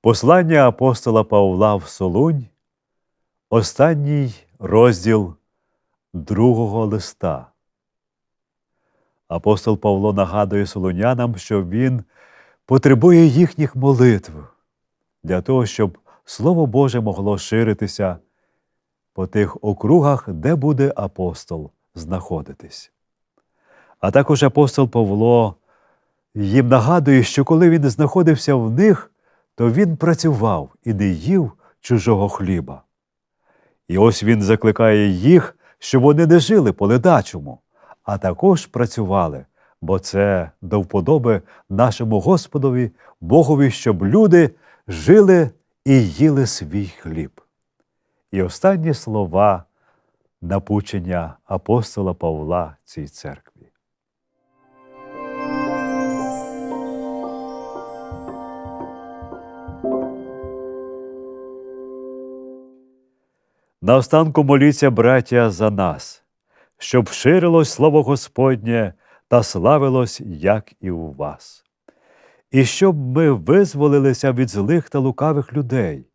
Послання апостола Павла в Солунь, останній розділ другого листа. Апостол Павло нагадує солунянам, що він потребує їхніх молитв для того, щоб Слово Боже могло ширитися по тих округах, де буде апостол знаходитись. А також апостол Павло їм нагадує, що коли він знаходився в них, то він працював і не їв чужого хліба. І ось він закликає їх, щоб вони не жили по ледачому, а також працювали, бо це до вподоби нашому Господові, Богові, щоб люди жили і їли свій хліб. І останні слова напучення апостола Павла цій церкві. Наостанку моліться, браття, за нас, щоб ширилось слово Господнє та славилось, як і у вас, і щоб ми визволилися від злих та лукавих людей,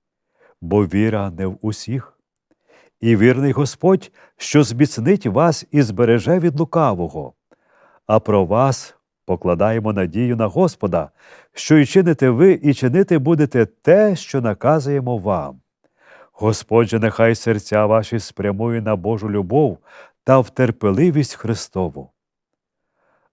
бо віра не в усіх. І вірний Господь, що зміцнить вас і збереже від лукавого, а про вас покладаємо надію на Господа, що і чините ви, і чинити будете те, що наказуємо вам. Господь же нехай серця ваші спрямує на Божу любов та в терпеливість Христову.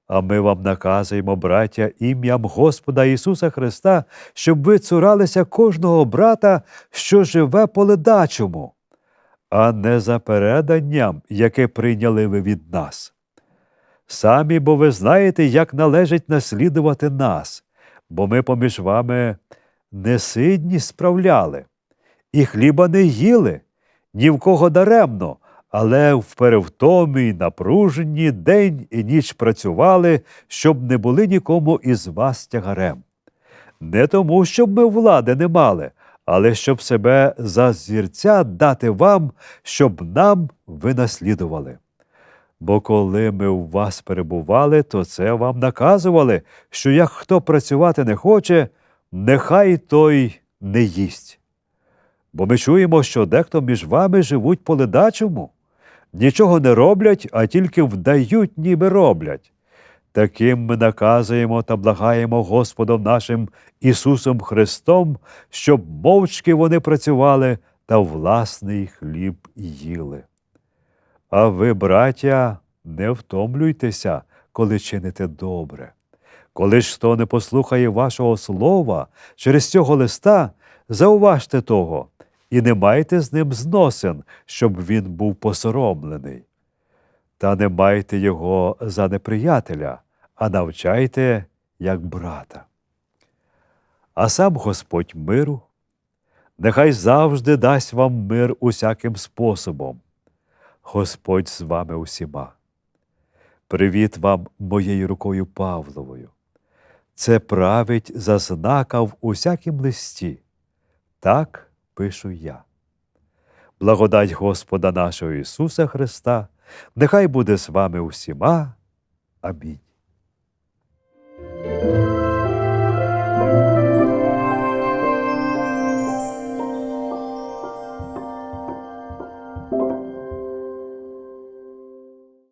А ми вам наказуємо, браття, ім'ям Господа Ісуса Христа, щоб ви цуралися кожного брата, що живе по ледачому, а не за переданням, яке прийняли ви від нас. Самі, бо ви знаєте, як належить наслідувати нас, бо ми поміж вами несидні справляли і хліба не їли, ні в кого даремно, але в перевтомі й напруженні день і ніч працювали, щоб не були нікому із вас тягарем. Не тому, щоб ми влади не мали, але щоб себе за зірця дати вам, щоб нам ви наслідували. Бо коли ми у вас перебували, то це вам наказували, що як хто працювати не хоче, нехай той не їсть. Бо ми чуємо, що дехто між вами живуть по ледачому, нічого не роблять, а тільки вдають, ніби роблять. Таким ми наказуємо та благаємо Господом нашим Ісусом Христом, щоб мовчки вони працювали та власний хліб їли. А ви, браття, не втомлюйтеся, коли чините добре. Коли ж хто не послухає вашого слова через цього листа, зауважте того і не майте з ним зносин, щоб він був посоромлений. Та не майте його за неприятеля, а навчайте як брата. А сам Господь миру, нехай завжди дасть вам мир усяким способом. Господь з вами усіма. Привіт вам моєю рукою Павловою. Це править за знака в усякім листі. Так пишу я. Благодать Господа нашого Ісуса Христа, нехай буде з вами усіма. Амінь.